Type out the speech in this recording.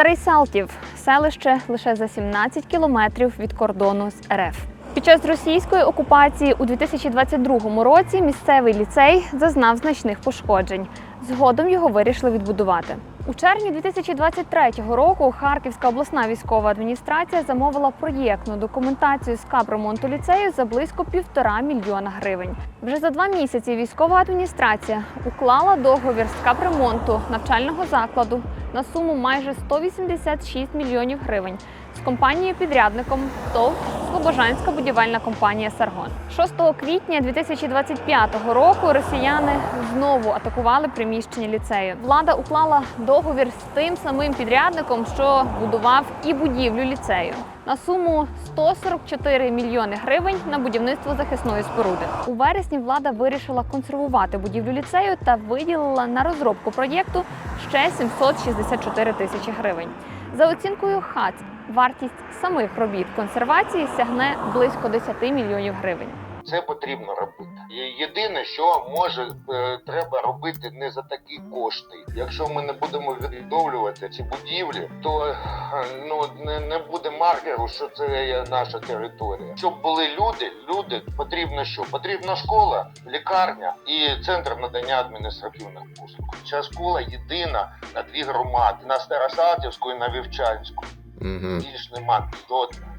Старий Салтів селище лише за 17 кілометрів від кордону з РФ. Під час російської окупації у 2022 році місцевий ліцей зазнав значних пошкоджень. Згодом його вирішили відбудувати. У червні 2023 року Харківська обласна військова адміністрація замовила проєктну документацію з капремонту ліцею за близько півтора мільйона гривень. Вже за два місяці військова адміністрація уклала договір з капремонту навчального закладу на суму майже 186 мільйонів гривень з компанією-підрядником ТОВ Слобожанська будівельна компанія Саргон. 6 квітня 2025 року росіяни знову атакували приміщення ліцею. Влада уклала договір з тим самим підрядником, що будував і будівлю ліцею. На суму 144 мільйони гривень на будівництво захисної споруди. У вересні влада вирішила консервувати будівлю ліцею та виділила на розробку проєкту ще 764 тисячі гривень. За оцінкою ХАЦ, вартість самих робіт консервації сягне близько 10 мільйонів гривень. Це потрібно робити. І Єдине, що може е, треба робити не за такі кошти. Якщо ми не будемо відновлювати ці будівлі, то е, ну не, не буде маркеру, що це є наша територія. Щоб були люди, люди потрібно що? Потрібна школа, лікарня і центр надання адміністративних послуг. Ця школа єдина на дві громади: на Старосалтівську і на Вівчанську. Угу. Більш нема жодної.